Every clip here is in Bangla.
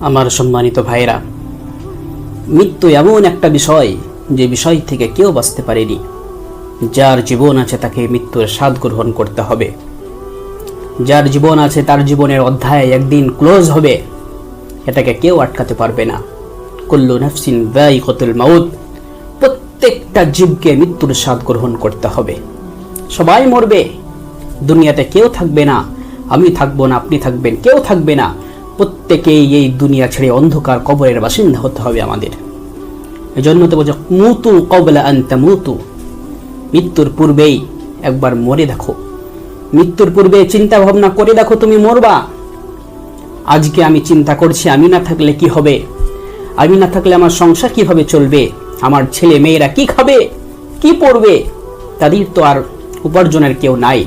আমার সম্মানিত ভাইরা মৃত্যু এমন একটা বিষয় যে বিষয় থেকে কেউ বাঁচতে পারেনি। যার জীবন আছে তাকে মৃত্যুর স্বাদ গ্রহণ করতে হবে। যার জীবন আছে তার জীবনের অধ্যায় একদিন ক্লোজ হবে। এটাকে কেউ আটকাতে পারবে না। কুল্লু নাফসিন কতুল মাউত, প্রত্যেকটা জীবকে মৃত্যুর স্বাদ গ্রহণ করতে হবে। সবাই মরবে। দুনিয়াতে কেউ থাকবে না। আমি থাকব না, আপনি থাকবেন, কেউ থাকবে না। প্রত্যেকেই এই দুনিয়া ছেড়ে অন্ধকার কবরের বাসিন্দা হতে হবে আমাদের। এই জন্য তো বলছে, মুতু কবলা আনতা মুতু। মৃত্যুর পূর্বেই একবার মরে দেখো। মৃত্যুর পূর্বে চিন্তা ভাবনা করে দেখো তুমি মরবা। আজকে আমি চিন্তা করছি, আমি না থাকলে কি হবে? আমি না থাকলে আমার সংসার কীভাবে চলবে? আমার ছেলে মেয়েরা কি খাবে? কি পড়বে? তাদের তো আর উপার্জনের কেউ নাই।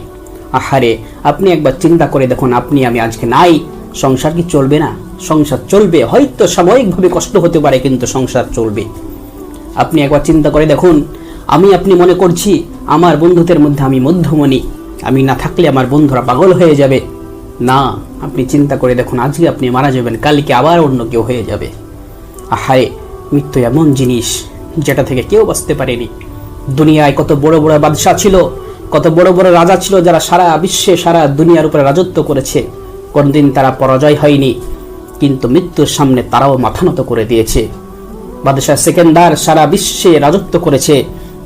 আহারে, আপনি একবার চিন্তা করে দেখুন, আপনি আমি আজকে নাই। সংসার কি চলবে না? সংসার চলবে। হয়তো সাময়িকভাবে কষ্ট হতে পারে, কিন্তু সংসার চলবে। আপনি একবার চিন্তা করে দেখুন। আমি আপনি মনে করছি, আমার বন্ধুদের মধ্যে আমি মধ্যমণি। আমি না থাকলে আমার বন্ধুরা পাগল হয়ে যাবে। না, আপনি চিন্তা করে দেখুন, আজকে আপনি মারা যাবেন, কালকে আবার অন্য কেউ হয়ে যাবে। আহারে, মৃত্যু এমন জিনিস, যেটা থেকে কেউ বাঁচতে পারেনি। দুনিয়ায় কত বড় বড় বাদশাহ ছিল, কত বড় বড় রাজা ছিল, যারা সারা বিশ্বে, সারা দুনিয়ার উপরে রাজত্ব করেছে। কোনদিন তারা পরাজয় হয়নি, কিন্তু মৃত্যুর সামনে তারাও মাথা নত করে দিয়েছে। বাদশাহ সেকেন্দার সারা বিশ্বে রাজত্ব করেছে,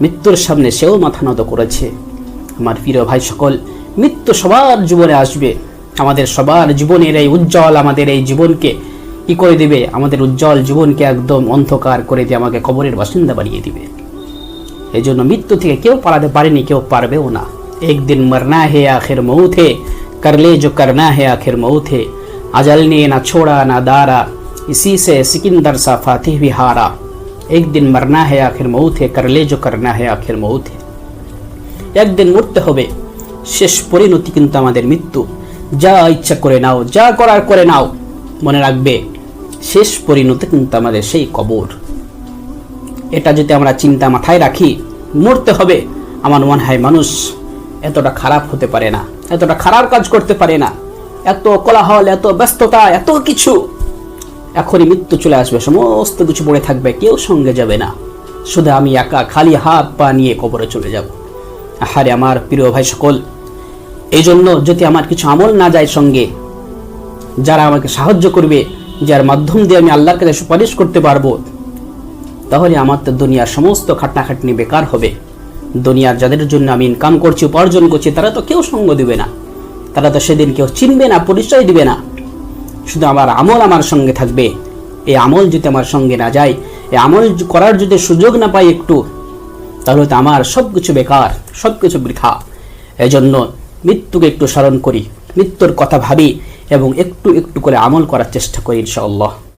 মৃত্যুর সামনে সেও মাথা নত করেছে। আমার প্রিয় ভাই সকল, মৃত্যু সবার জীবনে আসবে। আমাদের সবার জীবনের এই উজ্জ্বল, আমাদের এই জীবনকে কি করে দিবে? আমাদের উজ্জ্বল জীবনকে একদম অন্ধকার করে দিয়ে আমাকে কবরের বাসিন্দা বানিয়ে দিবে। এই জন্য মৃত্যু থেকে কেউ পালাতে পারেনি, কেউ পারবেও না। একদিন মরনা হে, আখের মৌথে করলে जो करना है आखिर मौत है अजल ने ना छोड़ा ना दारा इसी से सिकंदर सा फातिह भी हारा एक दिन मरना है आखिर मौत है करले जो करना है आखिर मौत है একদিন মরতে হবে শেষ পরিণতি কিন্তু আমাদের মৃত্যু যা ইচ্ছা করে নাও যা করার করে নাও মনে রাখবে শেষ পরিণতি কিন্তু আমাদের সেই কবর এটা যদি আমরা চিন্তা মাথায় রাখি মরতে হবে আমার মনে হয় মানুষ এতটা খারাপ হতে পারে না এতটা খারাপ কাজ করতে পারে না। এত কোলাহল, এত ব্যস্ততা, এত কিছু। এখনই মৃত্যু চলে আসবে, সমস্ত কিছু পড়ে থাকবে, কেউ সঙ্গে যাবে না। শুধু আমি একা, খালি হাত পা নিয়ে কবরে চলে যাব। আহারে আমার প্রিয় ভাই সকল এই জন্য যদি আমার কিছু আমল না যায় সঙ্গে, যারা আমাকে সাহায্য করবে, যার মাধ্যম দিয়ে আমি আল্লাহর কাছে সুপারিশ করতে পারব, তাহলে আমার তো দুনিয়ার সমস্ত খাটনাখাটনি বেকার হবে। দুনিয়ার যাদের জন্য আমি ইনকাম করছি, উপার্জন করছি, তারা তো কেউ সঙ্গ দিবে না। তারা তো সেদিন কেউ চিনবে না, পরিচয় দিবে না। শুধু আমার আমল আমার সঙ্গে থাকবে। এই আমল যদি আমার সঙ্গে না যায় এই আমল করার যদি সুযোগ না পাই একটু, তাহলে তো আমার সব কিছু বেকার সব কিছু বৃথা। এই জন্য মৃত্যুকে একটু স্মরণ করি, মৃত্যুর কথা ভাবি এবং একটু একটু করে আমল করার চেষ্টা করি ইনশাআল্লাহ।